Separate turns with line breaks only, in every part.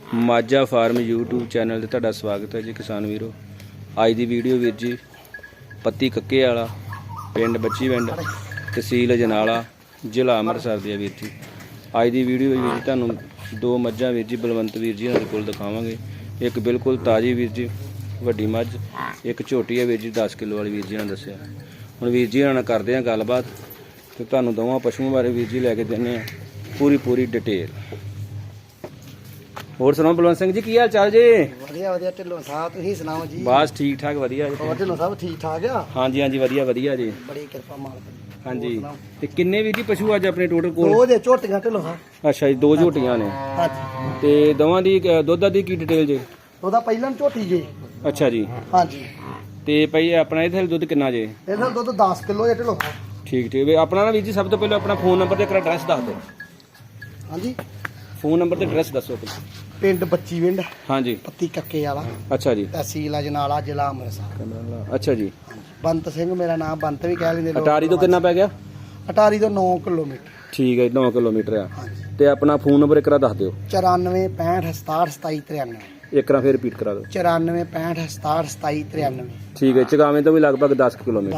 Majha farm YouTube channel ਤੇ ਤੁਹਾਡਾ ਸਵਾਗਤ ਹੈ ਜੀ ਕਿਸਾਨ ਵੀਰੋ। ਅੱਜ ਦੀ ਵੀਡੀਓ ਵੀਰ ਜੀ, ਪੱਤੀ ਕੱਕੇ ਵਾਲਾ, ਪਿੰਡ ਬੱਚੀ ਪਿੰਡ, ਤਹਿਸੀਲ ਅਜਨਾਲਾ ਜ਼ਿਲ੍ਹਾ ਅੰਮ੍ਰਿਤਸਰ ਦੀ ਹੈ ਵੀਰ ਜੀ। ਅੱਜ ਦੀ ਵੀਡੀਓ ਵੀਰ ਜੀ ਤੁਹਾਨੂੰ ਦੋ ਮੱਝਾਂ ਵੀਰ ਜੀ, ਬਲਵੰਤ ਵੀਰ ਜੀ ਦੇ ਕੋਲ ਦਿਖਾਵਾਂਗੇ। ਇੱਕ ਬਿਲਕੁਲ ਤਾਜ਼ੀ ਵੀਰ ਜੀ, ਵੱਡੀ ਮੱਝ, ਇੱਕ ਝੋਟੀ ਹੈ ਵੀਰ ਜੀ 10 ਕਿਲੋ ਵਾਲੀ ਵੀਰ ਜੀ ਨੇ ਦੱਸਿਆ। ਹੁਣ ਵੀਰ ਜੀ ਨਾਲ ਕਰਦੇ ਹਾਂ ਗੱਲਬਾਤ ਤੇ ਤੁਹਾਨੂੰ ਦੋਵਾਂ ਪਸ਼ੂਆਂ ਬਾਰੇ ਵੀਰ ਜੀ ਲੈ ਕੇ ਦਿੰਦੇ ਆ ਪੂਰੀ ਪੂਰੀ ਡਿਟੇਲ। ਹੋਰ ਸੁਣਾਓ ਬਲਵੰਤ ਸਿੰਘ ਜੀ ਕੀ ਹਾਲ ਚਾਲ ਜੀ?
ਵਧੀਆ ਵਧੀਆ ਢਿੱਲੋਂ ਸਾਹਿਬ ਤੁਸੀਂ ਸੁਣਾਓ ਜੀ?
ਬਸ ਠੀਕ ਠਾਕ ਵਧੀਆ ਜੀ।
ਹੋਰ ਢਿੱਲੋਂ ਸਾਹਿਬ ਠੀਕ ਠਾਕ ਆ?
ਹਾਂਜੀ ਹਾਂਜੀ ਵਧੀਆ ਵਧੀਆ ਜੀ।
ਬੜੀ ਕਿਰਪਾ ਮਾਲਕ ਦੀ।
ਹਾਂਜੀ। ਤੇ ਕਿੰਨੇ ਵੀ ਜੀ ਪਸ਼ੂ ਅੱਜ ਆਪਣੇ ਟੋਟਲ ਕੋਲ?
ਦੋ ਜੇ ਝੋਟੀਆਂ ਢਿੱਲੋਂ ਸਾਹਿਬ।
ਅੱਛਾ ਜੀ ਦੋ ਝੋਟੀਆਂ ਨੇ।
ਹਾਂਜੀ।
ਤੇ ਦੋਵਾਂ ਦੀ ਅ, ਦੁੱਧ ਦੀ ਕੀ ਡਿਟੇਲ ਜੀ?
ਉਹਦਾ ਪਹਿਲਾਂ ਝੋਟੀ ਜੇ।
ਅੱਛਾ ਜੀ।
ਹਾਂਜੀ।
ਤੇ ਭਾਈ ਆਪਣਾ ਇਹਦੇ ਦੁੱਧ ਕਿੰਨਾ ਜੇ?
ਇਹਦਾ ਦੁੱਧ 10 ਕਿਲੋ ਜੇ ਢਿੱਲੋਂ ਸਾਹਿਬ।
ਠੀਕ ਠੀਕ। ਵੀ ਆਪਣਾ ਨਾ ਵੀਰ ਜੀ ਸਭ ਤੋਂ ਪਹਿਲਾਂ ਆਪਣਾ ਫੋਨ ਨੰਬਰ ਤੇ ਇੱਕ ਐਡਰੈਸ ਦੱਸ ਦਿਓ।
ਹਾਂਜੀ।
ਫੋਨ ਨੰਬਰ ਤੇ ਐਡਰੈਸ ਦੱਸੋ। ਪਹਿਲਾਂ।
ਪਿੰਡ ਬੱਚੀ ਵਿੰਡ
ਹਾਂਜੀ।
ਪੱਤੀ ਕੱਕੇ ਵਾਲਾ।
ਅੱਛਾ ਜੀ।
ਤਹਿਸੀਲ ਅਜਨਾਲਾ ਜ਼ਿਲ੍ਹਾ ਅੰਮ੍ਰਿਤਸਰ।
ਅੱਛਾ ਜੀ।
ਬੰਤ ਸਿੰਘ ਮੇਰਾ ਨਾਮ ਬੰਤ ਵੀ ਕਹਿ ਲੈਂਦੇ ਲੋਕ।
ਅਟਾਰੀ ਤੋਂ ਕਿੰਨਾ ਪੈ ਗਿਆ?
ਅਟਾਰੀ ਤੋਂ 9 ਕਿਲੋਮੀਟਰ।
ਠੀਕ ਹੈ 9 ਕਿਲੋਮੀਟਰ ਆ। ਤੇ ਆਪਣਾ ਫੋਨ ਨੰਬਰ ਇੱਕ ਵਾਰ ਦੱਸ ਦਿਓ।
94 65 67 27 93
ਇੱਕ ਵਾਰ ਫੇਰ ਰਿਪੀਟ ਕਰਾ ਦਿਓ।
94 65 67 27 93
ਠੀਕ ਹੈ ਚਗਾਵੇਂ ਤੋਂ ਵੀ ਲਗਭਗ 10 ਕਿਲੋਮੀਟਰ।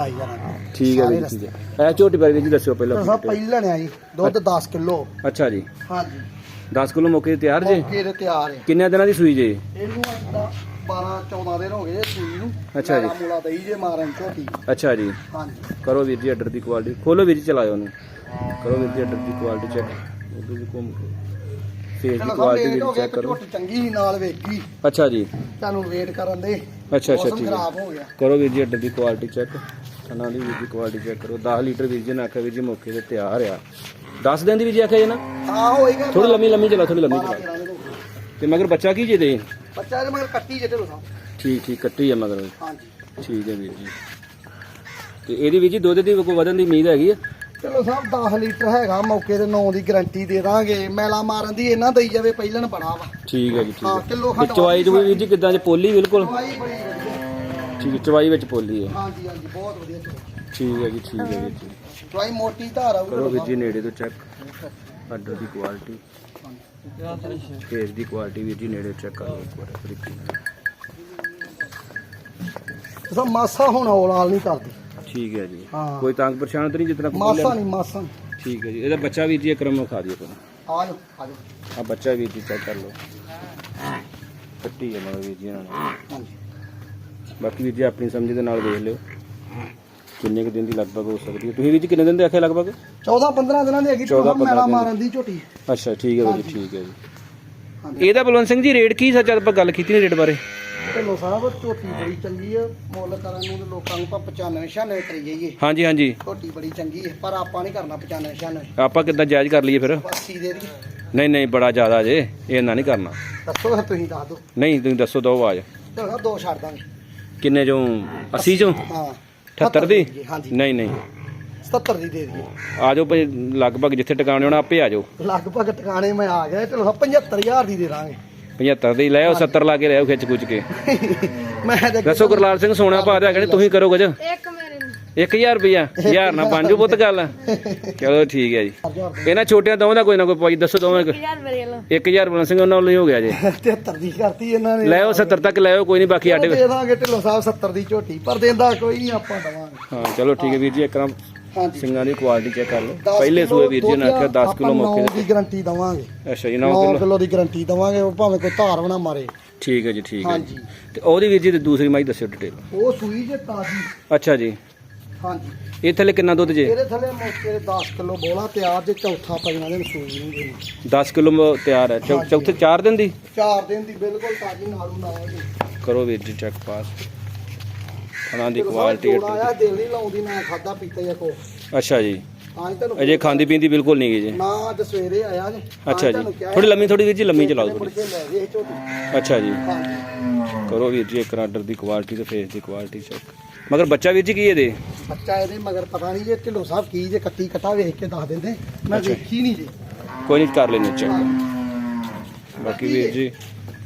ਠੀਕ ਹੈ ਜੀ ਠੀਕ ਹੈ। ਇਹ ਝੋਟੀ ਬਾਰੇ ਜੀ ਦੱਸਿਓ ਪਹਿਲਾਂ।
ਸਭ ਪਹਿਲਾਂ ਆ ਜੀ ਦੁੱਧ 10 ਕਿਲੋ।
ਅੱਛਾ ਜੀ।
ਹਾਂਜੀ।
10 ਕਿਲੋ ਮੌਕੇ ਤੇ ਤਿਆਰ ਜੇ?
ਮੌਕੇ ਤੇ ਤਿਆਰ ਹੈ।
ਕਿੰਨੇ ਦਿਨਾਂ ਦੀ ਸੂਈ ਜੇ?
ਇਹਨੂੰ ਏਦਾਂ 12 14 ਦਿਨ ਹੋ ਗਏ ਸੂਈ ਨੂੰ।
ਅੱਛਾ ਜੀ।
ਮੈਲਾ ਦਈ ਜੇ ਮਾਰਨ ਝੋਟੀ।
ਅੱਛਾ ਜੀ।
ਹਾਂਜੀ।
ਕਰੋ ਵੀਰ ਜੀ ਆਰਡਰ ਦੀ ਕੁਆਲਿਟੀ ਖੋਲੋ ਵੀਰ ਜੀ ਚਲਾਇਓ ਉਹਨੂੰ। ਕਰੋ ਵੀਰ ਜੀ ਆਰਡਰ ਦੀ ਕੁਆਲਿਟੀ ਚੈੱਕ ਉਧਰ ਵੀ ਘੁੰਮ ਕੇ। ਫੇਸ ਦੀ ਕੁਆਲਿਟੀ ਵੀ ਚੈੱਕ ਕਰੋ।
ਝੋਟੀ ਚੰਗੀ ਸੀ ਨਾਲ ਵੇਖੀ
ਅੱਛਾ ਜੀ।
ਤੁਹਾਨੂੰ ਵੇਟ ਕਰਨ ਦੇ।
ਅੱਛਾ ਅੱਛਾ ਠੀਕ ਹੈ।
ਖਰਾਬ ਹੋ ਗਿਆ।
ਕਰੋ ਵੀਰ ਜੀ ਆਰਡਰ ਦੀ ਕੁਆਲਿਟੀ ਚੈੱਕ ਥਣਾ ਦੀ ਵੀਰ ਜੀ ਕੁਆਲਿਟੀ ਚੈੱਕ ਕਰੋ। 10 ਲੀਟਰ ਵੀਰ ਜੀ ਨੇ ਆਖਿਆ ਵੀਰ ਜੀ ਮੌਕੇ ਤੇ ਤਿਆਰ ਆ। 10 ਦਿਨ ਦੀ ਵੀਰ ਜੀ ਆਖਿਆ ਜੀ ਨਾ?
ਆ। ਹੋਏਗਾ
ਥੋੜੀ ਲੰਮੀ ਲੰਮੀ ਚਲਾ ਥੋੜੀ ਲੰਮੀ ਚਲਾ।
13 ਦਿਨ ਹੋ ਗਏ।
ਤੇ ਮਗਰ ਬੱਚਾ ਕੀ ਜੇ ਦੇ
ਬੱਚਾ ਇਹਦੇ ਮਗਰ ਕੱਟੀ ਜੇ ਢਿੱਲੋਂ ਸਾਹਿਬ
ਠੀਕ ਠੀਕ ਕੱਟੀ ਆ ਮਗਰ।
ਹਾਂਜੀ।
ਠੀਕ ਹੈ ਵੀਰ ਜੀ। ਤੇ ਇਹਦੀ ਵੀਰ ਜੀ ਦੁੱਧ ਦੀ ਕੋਈ ਵਧਣ ਦੀ ਉਮੀਦ ਹੈਗੀ ਆ?
ਚਲੋ ਸਾਹਿਬ 10 ਲੀਟਰ ਹੈਗਾ ਮੌਕੇ ਤੇ 9 ਦੀ ਗਾਰੰਟੀ ਦੇ ਦਾਂਗੇ। ਮੈਲਾ ਮਾਰਨ ਦੀ ਇਹਨਾਂ ਦਈ ਜਾਵੇ ਪਹਿਲਾਂ ਬੜਾ ਵਾ।
ਠੀਕ ਹੈ ਜੀ ਠੀਕ
ਹਾਂ
ਹੈ
ਕਿਲੋ ਖੰਡ
ਚਵਾਈ ਵੀਰ ਜੀ ਕਿਦਾਂ ਜੇ ਪੋਲੀ ਬਿਲਕੁਲ?
ਦਵਾਈ ਬੜੀ ਵਧੀਆ।
ਠੀਕ ਹੈ ਚਵਾਈ ਵਿੱਚ ਪੋਲੀ ਹੈ।
ਹਾਂਜੀ ਹਾਂਜੀ ਬਹੁਤ ਵਧੀਆ ਚਵਾਈ।
ਠੀਕ ਹੈ ਜੀ ਠੀਕ ਹੈ ਜੀ
ਦਵਾਈ ਮੋਟੀ ਧਾਰ ਆਊ
ਕਰੋ ਵੀਰ ਜੀ ਨੇੜੇ ਤੋਂ ਚੈੱਕ। ਆਰਡਰ ਦੀ ਕੁਆਲਿਟੀ ਫੇਸ ਦੀ ਕੁਆਲਿਟੀ ਵੀਰ ਜੀ ਨੇੜੇ ਚੈੱਕ ਕਰੋ ਇੱਕ ਵਾਰ ਨਾਲ।
ਸਭ ਮਾਸਾ ਹੁਣ ਔਲਾਲ ਨਹੀਂ ਕਰਦੀ।
ਠੀਕ ਹੈ ਜੀ। ਕੋਈ ਤੰਗ ਪਰੇਸ਼ਾਨ ਤਾਂ ਨਹੀਂ ਜਿਤਨਾ
ਮਾਸਾ ਨਹੀਂ ਮਾਸਾ।
ਠੀਕ ਹੈ ਜੀ ਇਹਦਾ ਬੱਚਾ ਵੀਰ ਜੀ ਇੱਕ ਰਮੋ ਖਾ ਦਿਓ ਪਹਿਲਾਂ।
ਆ ਜਾਓ। ਆ
ਬੱਚਾ ਵੀਰ ਜੀ ਚੈੱਕ ਕਰ ਲਓ। ਕੱਟੀ ਹੈ ਮਗਰ ਵੀਰ ਜੀ ਇਹਨਾਂ ਨੇ।
ਹਾਂਜੀ।
ਬਾਕੀ ਵੀਰ ਜੀ ਆਪਣੀ ਸਮਝ ਦੇ ਨਾਲ ਵੇਖ ਲਿਓ। ਕਿੰਨੇ ਕੁ ਦਿਨ ਦੀ ਲਗਭਗ ਹੋ ਸਕਦੀ ਹੈ। ਤੁਸੀਂ ਵੀਰ ਜੀ ਕਿੰਨੇ ਦਿਨ ਦੇ ਆਖਿਆ ਲਗਭਗ?
14 15 ਦਿਨਾਂ ਦੀ ਹੈਗੀ
14
14 ਮੈਲਾ
15
ਮਾਰਨ ਦੀ ਝੋਟੀ।
ਅੱਛਾ ਠੀਕ ਹੈ ਵੀਰ ਜੀ ਠੀਕ ਹੈ ਜੀ। ਇਹਦਾ ਬਲਵੰਤ ਸਿੰਘ ਜੀ ਰੇਟ ਕੀ ਸੱਚ ਆਪਾਂ ਗੱਲ ਕੀਤੀ ਨਹੀਂ ਰੇਟ ਬਾਰੇ?
ਢਿੱਲੋਂ ਸਾਹਿਬ ਝੋਟੀ ਬੜੀ ਚੰਗੀ ਆ। ਮੁੱਲ ਕਰਨ ਨੂੰ ਤੇ ਲੋਕਾਂ ਨੂੰ ਆਪਾਂ 95 96 ਕਰੀ ਜਾਈਏ।
ਹਾਂਜੀ ਹਾਂਜੀ।
ਝੋਟੀ ਬੜੀ ਚੰਗੀ ਹੈ ਪਰ ਆਪਾਂ ਨਹੀਂ ਕਰਨਾ 95 96
ਆਪਾਂ ਕਿੱਦਾਂ ਜਾਇਜ਼ ਕਰ ਲਈਏ ਫਿਰ?
80 ਦੇ ਦੀ
ਨਹੀਂ ਨਹੀਂ ਬੜਾ ਜ਼ਿਆਦਾ ਜੇ। ਇਹ ਨਾ ਨਹੀਂ ਕਰਨਾ।
ਦੱਸੋ ਤੁਸੀਂ ਦੱਸ ਦਿਓ।
ਨਹੀਂ ਤੁਸੀਂ ਦੱਸੋ ਦੋ ਆਵਾਜ਼।
ਦੋ ਛੱਡ ਦਾਂਗੇ।
ਕਿੰਨੇ ਚੋਂ? 80 ਚੋਂ?
ਹਾਂ।
78 ਦੀ?
ਹਾਂਜੀ।
ਨਹੀਂ ਨਹੀਂ।
77 ਦੀ ਦੇ ਦਈਏ
ਆ ਜਾਓ ਭਾਈ ਲਗਭਗ ਜਿੱਥੇ ਟਿਕਾਣੇ ਹੋਣਾ ਆਪੇ ਆ ਜਾਓ।
ਲਗਭਗ ਟਿਕਾਣੇ ਮੈਂ ਆ ਗਿਆ ਸਾਹਿਬ 75000 ਦੀ ਦੇ ਦਾਂਗੇ।
75 ਦੀ ਲੈ ਆਓ 70 ਲਾ ਕੇ ਲੈ ਆਓ ਖਿੱਚ ਖੁੱਚ ਕੇ।
ਮੈਂ
ਦੱਸੋ ਗੁਰਲਾਲ ਸਿੰਘ ਸੋਨਾ ਪਾ ਦਿਆ ਕਹਿੰਦੇ ਤੁਸੀਂ ਕਰੋ ਕੁਝ।
ਇੱਕ
1000 ਰੁਪਇਆ ਹਜ਼ਾਰ ਨਾ ਬਣ ਜੂ ਪੁੱਤ ਗੱਲ ਚਲੋ ਠੀਕ ਹੈ ਜੀ। ਇਹਨਾਂ ਛੋਟਿਆਂ ਦੋਵਾਂ ਦਾ ਕੋਈ ਨਾ ਕੋਈ ਪਾਈ ਦੱਸੋ ਦੋਵਾਂ ਦਾ
ਯਾਰ ਮੇਰੇ ਵੱਲੋਂ।
1000 ਬਲਨ ਸਿੰਘ ਉਹਨਾਂ ਵੱਲੋਂ ਹੀ ਹੋ ਗਿਆ ਜੇ।
73 ਦੀ ਕਰਤੀ ਇਹਨਾਂ ਨੇ।
ਲੈ ਆਓ 70 ਤੱਕ ਲੈ ਆਓ ਕੋਈ ਨਹੀਂ ਬਾਕੀ ਆਡੇ
ਦੇ ਦਾਂਗੇ ਢਿੱਲੋਂ ਸਾਹਿਬ 70 ਦੀ ਝੋਟੀ ਪਰ ਦੇਂਦਾ ਕੋਈ ਨਹੀਂ ਆਪਾਂ ਦਵਾਂਗੇ।
ਹਾਂ ਚਲੋ ਠੀਕ ਹੈ ਵੀਰ ਜੀ ਇੱਕ ਵਾਰ
ਹਾਂਜੀ।
ਸਿੰਘਾਂ ਦੀ ਕੁਆਲਿਟੀ ਚੈੱਕ ਕਰ ਲਓ।
10
ਪਹਿਲੇ ਸੂਏ ਵੀਰ ਜੀ ਨੇ ਆਖਿਆ 10 ਕਿਲੋ ਮੌਕੇ ਤੇ।
ਦੀ ਗਾਰੰਟੀ ਦਵਾਂਗੇ।
ਅੱਛਾ ਜੀ 9
9
ਕਿਲੋ।
ਦੀ ਗਾਰੰਟੀ ਦਵਾਂਗੇ ਉਹ ਭਾਵੇਂ ਕੋਈ ਧਾਰ ਬਣਾ ਮਾਰੇ।
ਠੀਕ ਹੈ ਜੀ ਠੀਕ ਹੈ
ਹਾਂਜੀ।
ਤੇ ਉਹਦੀ ਵੀਰ ਜੀ ਦੀ ਦੂਸਰੀ ਮਾਈ ਦੱਸਿਓ ਡਿਟੇਲ
ਉਹ ਸੂਈ ਜੇ ਤਾਜੀ।
ਅੱਛਾ ਜੀ।
ਹਾਂਜੀ।
ਇਹ ਥੱਲੇ ਕਿੰਨਾ ਦੁੱਧ ਜੇ?
ਇਹਦੇ ਥੱਲੇ ਮੌਕੇ ਤੇ 10 ਕਿਲੋ ਬੋਲਾ ਤਿਆਰ ਜੇ ਚੌਥਾ ਪਈਆਂ ਦੇ ਸੂਈ ਨੂੰ ਜੀ।
10 ਕਿਲੋ ਤਿਆਰ ਹੈ। ਚੌ-
ਹਾਂਜੀ।
ਚੌਥੇ 4 ਦਿਨ ਦੀ?
ਚਾਰ ਦਿਨ ਦੀ ਬਿਲਕੁਲ ਤਾਜੀ ਨਾਲੂ ਨਾਲ ਜੀ
ਕਰੋ ਵੀਰ ਜੀ ਚੈੱਕ ਪਾਸ ਉਹਨਾਂ ਦੀ ਕੁਆਲਿਟੀ
ਆਇਆ ਦਿਲ ਨਹੀਂ ਲਾਉਂਦੀ ਨਾ ਖਾਦਾ ਪੀਤਾ ਜਾਂ ਕੋ
ਅੱਛਾ ਜੀ।
ਅੱਜ ਤੁਹਾਨੂੰ
ਅਜੇ ਖਾਂਦੀ ਪੀਂਦੀ ਬਿਲਕੁਲ ਨਹੀਂ ਗਈ ਜੀ।
ਨਾ ਅੱਜ ਸਵੇਰੇ ਆਇਆ ਜੀ।
ਅੱਛਾ ਜੀ। ਥੋੜੀ ਲੰਮੀ ਥੋੜੀ ਵੀਰ ਜੀ ਲੰਮੀ ਚਲਾਓ
ਮੁੜ
ਥੋੜੀ
ਕੇ ਲੈ ਗਏ ਝੋਟੀ।
ਅੱਛਾ ਜੀ।
ਹਾਂਜੀ।
ਕਰੋ ਵੀਰ ਜੀ ਇੱਕ ਆਰਡਰ ਦੀ ਕੁਆਲਿਟੀ ਤੇ ਫੇਸ ਦੀ ਕੁਆਲਿਟੀ ਚੈੱਕ ਮਗਰ ਬੱਚਾ ਵੀਰ ਜੀ ਕੀ ਇਹਦੇ?
ਬੱਚਾ ਇਹਦੇ ਮਗਰ ਪਤਾ ਨਹੀਂ ਜੇ ਢਿੱਲੋਂ ਸਾਹਿਬ ਕੀ ਜੇ ਕੱਟੀ ਕਟਾ ਵੇਖ ਕੇ ਦੱਸ ਦਿੰਦੇ। ਮੈਂ। ਵੇਖੀ ਨਹੀਂ ਜੇ।
ਕੋਈ ਨਹੀਂ ਕਰ ਲੈਣੇ ਚੈੱਕ ਬਾਕੀ ਵੀਰ ਜੀ।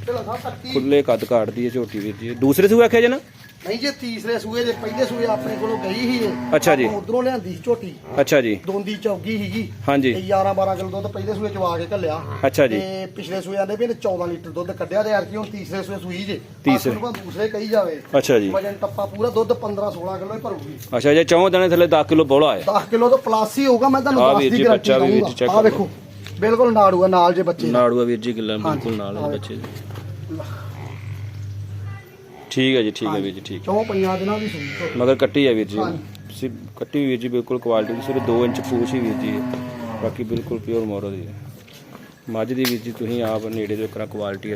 ਢਿੱਲੋਂ ਸਾਹਿਬ ਕੱਟੀ।
ਖੁੱਲੇ ਕੱਦ ਕਾਟਦੀ ਹੈ ਝੋਟੀ ਵੀਰ ਜੀ। ਦੂਸਰੇ ਸੂ ਆਖਿਆ ਜੇ ਨਾ?
ਨਹੀਂ ਜੇ ਤੀਸਰੇ ਸੂਏ ਦੇ ਪਹਿਲੇ ਸੂਏ ਆਪਣੇ ਕੋਲੋਂ ਗਈ ਸੀ ਇਹ
ਅੱਛਾ ਜੀ।
ਉਧਰੋਂ ਲਿਆਂਦੀ ਸੀ ਝੋਟੀ।
ਅੱਛਾ ਜੀ।
ਦੋਂਦੀ ਚੌਗੀ ਸੀਗੀ।
ਹਾਂਜੀ।
ਤੇ 11 12 ਕਿਲੋ ਦੁੱਧ ਪਹਿਲੇ ਸੂਏ ਚਵਾ ਕੇ ਘੱਲਿਆ।
ਅੱਛਾ ਜੀ।
ਤੇ ਪਿਛਲੇ ਸੂਏ ਆਂਦੇ ਵੀ ਇਹਨੇ 14 ਲੀਟਰ ਦੁੱਧ ਕੱਢਿਆ ਤੇ ਯਾਰ ਕੀ ਹੁਣ ਤੀਸਰੇ ਸੂਏ ਸੂਈ ਜੇ।
ਤੀਸਰੇ।
ਆਖਰ ਨੂੰ ਦੂਸਰੇ ਕਹੀ ਜਾਵੇ।
ਅੱਛਾ ਜੀ।
ਵਜਨ ਟੱਪਾ ਪੂਰਾ ਦੁੱਧ 15 16 ਕਿਲੋ ਹੀ ਭਰੂਗੀ।
ਅੱਛਾ ਜੇ ਚੌਂ ਦਿਨਾਂ ਥੱਲੇ 10 ਕਿਲੋ ਬੋਲਾ ਹੈ
10 ਕਿਲੋ ਤੋਂ ਪਲੱਸ ਹੀ ਹੋਊਗਾ ਮੈਂ ਤੁਹਾਨੂੰ
ਆਹ
ਦੱਸ ਦੀ
ਜੀ,
ਗਾਰੰਟੀ
ਬੱਚਾ ਵੀ ਵੀਰ ਜੀ
ਦਊਂਗਾ
check
ਆ
ਕਰ।
ਵੇਖੋ ਬਿਲਕੁਲ ਨਾੜੂਆ ਨਾਲ ਜੇ ਬੱਚੇ।
ਨਾੜੂਆ ਵੀਰ ਜੀ ਗਿੱਲਾ ਬਿਲਕੁਲ ਨਾਲ ਹੈ
ਆਹ
ਬੱਚੇ ਦੇ। ਠੀਕ ਹੈ ਜੀ ਠੀਕ ਹੈ ਵੀਰ ਜੀ ਠੀਕ
ਚੌਂ ਪੰਜਾਂ ਦਿਨਾਂ ਦੀ ਸੂਈ ਝੋਟੀ।
ਮਗਰ ਕੱਟੀ ਹੈ ਵੀਰ ਜੀ।
ਹਾਂਜੀ।
ਸੀ ਕੱਟੀ ਵੀਰ ਜੀ ਬਿਲਕੁਲ ਕੁਆਲਿਟੀ ਦੀ ਸਿਰਫ 2 ਇੰਚ ਪੂਛ ਹੀ ਵੀਰ ਜੀ ਹੈ। ਬਾਕੀ ਬਿਲਕੁਲ ਪਿਓਰ ਮੋਰੋ ਦੀ ਹੈ। ਮੱਝ ਦੀ ਵੀਰ ਜੀ ਤੁਸੀਂ ਆਪ ਨੇੜੇ ਦੇ ਕਰਾ ਕੁਆਲਿਟੀ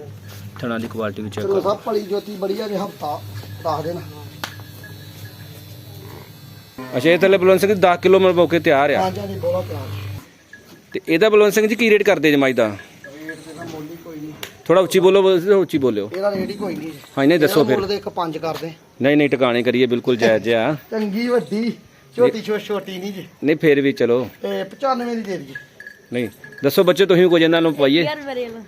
ਥਣਾ ਦੀ ਕੁਆਲਿਟੀ ਵੀ ਚੈੱਕ
ਚਲੋ
ਕਰੋ।
ਸਭ ਭਲੀ ਜੋਤੀ ਬੜੀਆ ਜੇ ਹਫਤਾ ਦੱਸ ਦੇਣਾ।
ਅੱਛਾ ਇਹ ਥੱਲੇ ਬਲਵੰਤ ਸਿੰਘ 10 ਕਿਲੋ ਮਲ ਮੌਕੇ ਤਿਆਰ ਆ।
ਪੰਜ ਦੀ ਬੋਲਾ ਪਿਆ
ਤੇ ਇਹਦਾ ਬਲਵੰਤ ਸਿੰਘ ਜੀ ਕੀ ਰੇਟ ਕਰਦੇ ਜੇ ਮੱਝ ਦਾ
ਰੇਟ ਤੇ ਦਾ ਮੁੱਲ ਹੀ ਕੋਈ ਨਹੀਂ
ਥੋੜਾ ਉੱਚੀ ਬੋਲੋ ਬੋਲੋ, ਉੱਚੀ ਬੋਲਿਓ।
ਇਹਦਾ ਰੇਟ ਹੀ ਕੋਈ ਨਹੀਂ।
ਹਾਂ ਨਹੀਂ ਦੱਸੋ ਫਿਰ।
ਮੁੱਲ ਦੇ ਇੱਕ ਪੰਜ ਕਰਦੇ
ਨਹੀਂ ਨਹੀਂ ਟਿਕਾਣੇ ਕਰੀਏ ਬਿਲਕੁਲ ਜਾਇਜ਼ ਜਿਹਾ।
ਚੰਗੀ ਵੱਡੀ ਛੋਟੀ ਛੋ ਛੋਟੀ ਨਹੀਂ ਜੀ।
ਨਹੀਂ ਫੇਰ ਵੀ ਚਲੋ।
ਤੇ 95 ਦੀ ਦੇ ਦਈਏ।
ਨਹੀਂ ਦੱਸੋ ਬੱਚੇ ਤੁਸੀਂ ਕੁਝ ਇਹਨਾਂ ਨੂੰ ਪਾਈਏ।
ਯਾਰ ਮੇਰੇ ਨਾਲ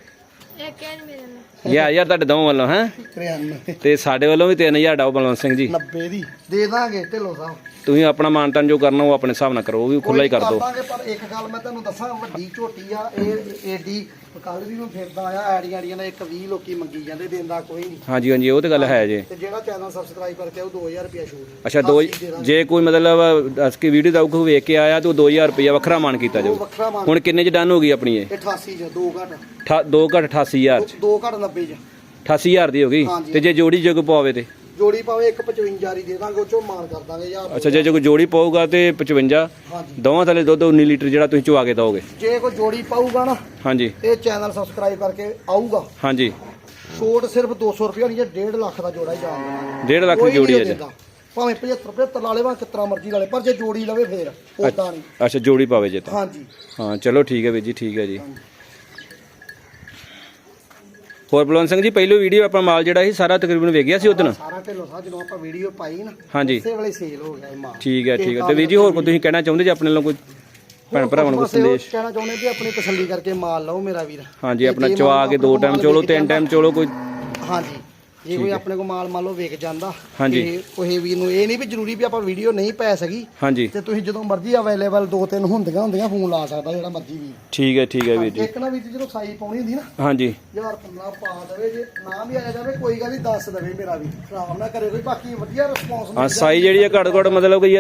ਇਹ ਕਹਿ ਮੇਰੇ ਨਾਲ
ਯਾ ਯਾਰ ਤੁਹਾਡੇ ਦੋਵਾਂ ਵੱਲੋਂ ਹੈ?
93
ਤੇ ਸਾਡੇ ਵੱਲੋਂ ਵੀ 3000 ਡਾਓ ਬਲਵੰਤ ਸਿੰਘ ਜੀ।
90 ਦੀ। ਦੇ ਦਾਂਗੇ ਢਿੱਲੋਂ ਸਾਹਿਬ।
ਤੁਸੀਂ ਆਪਣਾ ਮਾਨਤਾਨ ਜੋ ਕਰਨਾ ਉਹ ਆਪਣੇ ਹਿਸਾਬ ਨਾਲ ਕਰੋ ਉਹ ਵੀ ਖੁੱਲਾ ਹੀ ਕਰ ਦਿਓ।
ਦਾਂਗੇ ਪਰ ਇੱਕ ਗੱਲ ਮੈਂ ਤੁਹਾਨੂੰ ਦੱਸਾਂ ਵੱਡੀ ਝੋਟੀ ਆ ਇਹ ਏਡੀ ਕੱਲ ਵੀ ਮੈਂ ਫਿਰਦਾ ਆ ਆੜੀਆਂ ਆੜੀਆਂ ਨੇ ਇੱਕ 20 ਲੋਕੀ ਮੰਗੀ ਜਾਂਦੇ ਦਿੰਦਾ ਕੋਈ ਨਹੀਂ।
ਹਾਂਜੀ ਹਾਂਜੀ ਉਹ ਤੇ ਗੱਲ ਹੈ ਜੇ।
ਤੇ ਜਿਹੜਾ ਚੈਨਲ ਸਬਸਕ੍ਰਾਈਬ ਕਰਕੇ ਉਹ 2000 ਰੁਪਿਆ ਛੂਟ
ਅੱਛਾ ਦੋ ਜੇ ਕੋਈ ਮਤਲਬ ਦੱਸ ਕੇ ਵੀਡੀਓ ਦਾ ਕੋਈ ਵੇਖ ਕੇ ਆਇਆ ਤਾਂ ਉਹ 2000 ਰੁਪਇਆ ਵੱਖਰਾ ਮਾਨ ਕੀਤਾ
ਉਹ
ਜਾਊ
ਵੱਖਰਾ ਮਾਨ।
ਹੁਣ ਕਿੰਨੇ ਚ ਡਨ ਹੋ ਗਈ ਆਪਣੀ ਇਹ?
88 ਚ ਦੋ ਘਟ।
ਠਾ- ਦੋ ਘੱਟ 88000 ਚ।
ਦੋ ਘਟ 90 ਚ।
88000 ਦੀ ਹੋ ਗਈ। ਤੇ ਜੇ ਜੋੜੀ ਜਗ ਪਾਵੇ ਤੇ?
ਜੋੜੀ ਪਾਵੇ 155 ਦੀ ਦੇ ਦਾਂਗੇ ਉਹ ਚੋਂ ਮਾਨ ਕਰ ਦਾਂਗੇ ਯਾਰ।
ਅੱਛਾ ਜੇ ਜੇ ਕੋਈ ਜੋੜੀ ਪਾਊਗਾ ਤੇ 55
ਹਾਂਜੀ।
ਦੋਵਾਂ ਥੱਲੇ ਦੁੱਧ 19 ਲੀਟਰ ਜਿਹੜਾ ਤੁਸੀਂ ਚੁਆ ਕੇ ਦੋਗੇ
ਜੇ ਕੋਈ ਜੋੜੀ ਪਾਊਗਾ ਨਾ
ਹਾਂਜੀ।
ਇਹ ਚੈਨਲ ਸਬਸਕ੍ਰਾਈਬ ਕਰਕੇ ਆਊਗਾ।
ਹਾਂਜੀ।
ਛੋਟ ਸਿਰਫ 200 ਰੁਪਿਆ ਨਹੀਂ ਜੇ 1.5 ਲੱਖ ਦਾ ਜੋੜਾ ਹੀ ਜਾਣ ਦੇਵਾਂਗੇ
1.5 ਲੱਖ ਦੀ ਜੋੜੀ ਹੈ ਜੀ।
ਭਾਵੇਂ 75 75 ਲਾ ਲੇ ਭਾਵੇਂ ਕਿਤਨਾ ਮਰਜ਼ੀ ਲਾ ਲੇ ਪਰ ਜੇ ਜੋੜੀ ਲਵੇ ਫੇਰ ਉਦਾਂ ਨਹੀਂ।
ਅੱਛਾ ਜੋੜੀ ਪਾਵੇ ਜੇ ਤਾਂ।
ਹਾਂਜੀ।
ਹਾਂ ਚਲੋ ਠੀਕ ਹੈ ਵੀਰ ਜੀ ਠੀਕ ਹੈ ਜੀ। ਹੋਰ ਬਲਵੰਤ ਸਿੰਘ ਜੀ ਪਹਿਲੋ ਵੀਡੀਓ ਆਪਣਾ ਮਾਲ ਜਿਹੜਾ ਸੀ ਸਾਰਾ ਤਕਰੀਬਨ ਵੇਖ ਗਿਆ ਸੀ ਉਦੋਂ
ਸਾਰਾ ਢਿੱਲੋਂ ਸਾਹਿਬ ਜਦੋਂ ਆਪਾਂ ਵੀਡੀਓ ਪਾਈ ਨਾ
ਹਾਂਜੀ।
ਉਸੇ ਵੇਲੇ ਸੇਲ ਹੋ ਗਿਆ ਇਹ ਮਾਲ।
ਠੀਕ ਹੈ ਠੀਕ ਹੈ। ਤੇ ਵੀਰ ਜੀ ਹੋਰ ਕੋਈ ਤੁਸੀਂ ਕਹਿਣਾ ਚਾਹੁੰਦੇ ਜੇ ਆਪਣੇ ਵੱਲੋਂ ਕੋਈ ਭੈਣ ਭਰਾਵਾਂ ਨੂੰ ਕੋਈ ਸੰਦੇਸ਼?
ਕਹਿਣਾ ਚਾਹੁੰਦੇ ਵੀ ਆਪਣੀ ਤਸੱਲੀ ਕਰਕੇ ਮਾਲ ਲਓ ਮੇਰਾ ਵੀਰ।
ਹਾਂਜੀ ਆਪਣਾ ਚਵਾ ਕੇ ਦੋ ਟਾਈਮ ਚੋਲੋ ਤਿੰਨ ਟਾਈਮ ਚੋਲੋ ਕੋਈ
ਹਾਂਜੀ। ਜੇ ਕੋਈ ਆਪਣੇ ਕੋਲ ਮਾਲ ਮੰਨ ਲਓ ਵਿਕ ਜਾਂਦਾ। ਤੇ ਕੋਈ ਵੀਰ ਨੂੰ ਇਹ ਨਹੀਂ ਵੀ ਜ਼ਰੂਰੀ ਵੀ ਆਪਾਂ ਵੀਡੀਓ ਨਹੀਂ ਪੈ ਸਕੀ ਤੇ ਤੁਸੀਂ ਜਦੋਂ ਮਰਜ਼ੀ ਅਵੇਲੇਬਲ ਦੋ ਤਿੰਨ ਹੁੰਦੀਆਂ ਹੁੰਦੀਆਂ ਫੋਨ ਲਾ ਸਕਦਾ ਜਿਹੜਾ ਮਰਜ਼ੀ ਵੀ।
ਠੀਕ ਹੈ ਠੀਕ ਹੈ ਵੀਰ ਜੀ।
ਇੱਕ ਨਾ ਜੀ ਜਦੋਂ ਸਾਈ ਪਾਉਣੀ ਹੁੰਦੀ ਨਾ
ਹਾਂਜੀ।
ਯਾਰ 15 ਪਾ ਦੇਵੇ ਜੇ ਨਾ ਵੀ ਆਇਆ ਜਾਵੇ ਕੋਈ ਗੱਲ ਨਹੀਂ ਦੱਸ ਦੇਵੇ ਮੇਰਾ ਵੀ। ਖਰਾਬ ਨਾ ਕਰੇ ਕੋਈ ਬਾਕੀ ਵਧੀਆ ਰਿਸਪੌਂਸ
ਹਾਂ ਸਾਈ ਜਿਹੜੀ ਹੈ ਘੱਟ ਘੱਟ ਮਤਲਬ ਕਿ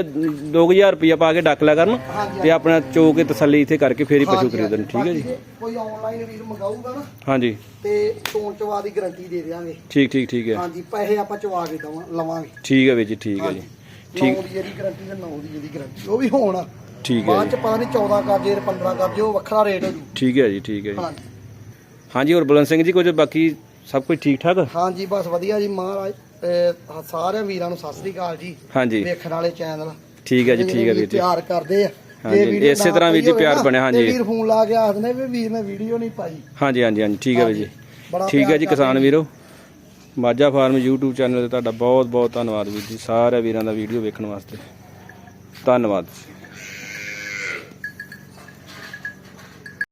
2000 ਰੁਪਇਆ ਪਾ ਕੇ ਡੱਕ ਲਿਆ ਕਰਨ ਤੇ ਆਪਣਾ ਚੋ ਕੇ ਤਸੱਲੀ ਇੱਥੇ ਕਰਕੇ ਫੇਰ ਹੀ ਪਸ਼ੂ ਖਰੀਦਣ ਠੀਕ ਹੈ ਜੀ।
ਕੋਈ ਆਨਲਾਈਨ ਵੀਰ ਮੰਗਾਊਗਾ ਨਾ
ਹਾਂਜੀ।
ਤੇ ਤੋਣ ਚਵਾ ਦੀ ਗਾਰੰਟੀ ਦੇ ਦੇਵਾਂਗੇ
ਠੀਕ ਠੀਕ ਠੀਕ ਹੈ।
ਹਾਂਜੀ ਪੈਸੇ ਆਪਾਂ ਚਵਾ ਕੇ ਦਵਾਂ ਲਵਾਂਗੇ।
ਠੀਕ ਹੈ ਵੀਰ ਜੀ ਠੀਕ ਹੈ ਜੀ। ਠੀਕ।
ਨੌ ਦੀ ਇਹਦੀ ਗਾਰੰਟੀ ਤੇ 9 ਦੀ ਇਹਦੀ ਗਾਰੰਟੀ ਉਹ ਵੀ ਹੋਣ।
ਠੀਕ ਹੈ
ਬਾਅਦ ਚ ਪਤਾ ਨਹੀਂ 14 ਕਰ ਜੇ 15 ਕਰ ਜੇ ਉਹ ਵੱਖਰਾ ਰੇਟ ਹੋ ਜੂ
ਠੀਕ ਹੈ ਜੀ ਠੀਕ ਹੈ ਜੀ।
ਹਾਂਜੀ।
ਹਾਂਜੀ ਹੋਰ ਬਲਨ ਸਿੰਘ ਜੀ ਕੁਝ ਬਾਕੀ ਸਭ ਕੁਝ ਠੀਕ ਠਾਕ
ਹਾਂਜੀ ਬਸ ਵਧੀਆ ਜੀ ਮਹਾਰਾਜ ਸਾਰਿਆਂ ਵੀਰਾਂ ਨੂੰ ਸਤਿ ਸ੍ਰੀ ਅਕਾਲ ਜੀ।
ਹਾਂਜੀ।
ਵੇਖਣ ਵਾਲੇ ਚੈਨਲ
ਠੀਕ ਹੈ ਜੀ ਠੀਕ ਹੈ ਵੀਰ ਜੀ।
ਪਿਆਰ ਕਰਦੇ ਆ।
ਹਾਂਜੀ, ਇਸੇ
ਨਾ
ਤਰ੍ਹਾਂ ਵੀਰ ਜੀ ਪਿਆਰ
ਨਾ,
ਬਣਿਆ, ਹਾਂਜੀ।
ਵੀਰ ਫੋਨ ਲਾ ਕੇ ਆਖਦੇ ਨੇ ਵੀ ਵੀਰ ਨੇ ਵੀਡੀਓ ਨਹੀਂ ਪਾਈ।
ਹਾਂਜੀ ਹਾਂਜੀ ਹਾਂਜੀ ਠੀਕ ਹੈ ਵੀਰ ਜੀ। ਠੀਕ ਹੈ ਜੀ ਕਿਸਾਨ ਵੀਰੋ। ਮਾਝਾ ਫਾਰਮ YouTube ਚੈਨਲ ਤੇ ਤੁਹਾਡਾ ਬਹੁਤ ਬਹੁਤ ਧੰਨਵਾਦ ਵੀਰ ਜੀ, ਸਾਰੇ ਵੀਰਾਂ ਦਾ ਵੀਡੀਓ ਵੇਖਣ ਵਾਸਤੇ। ਧੰਨਵਾਦ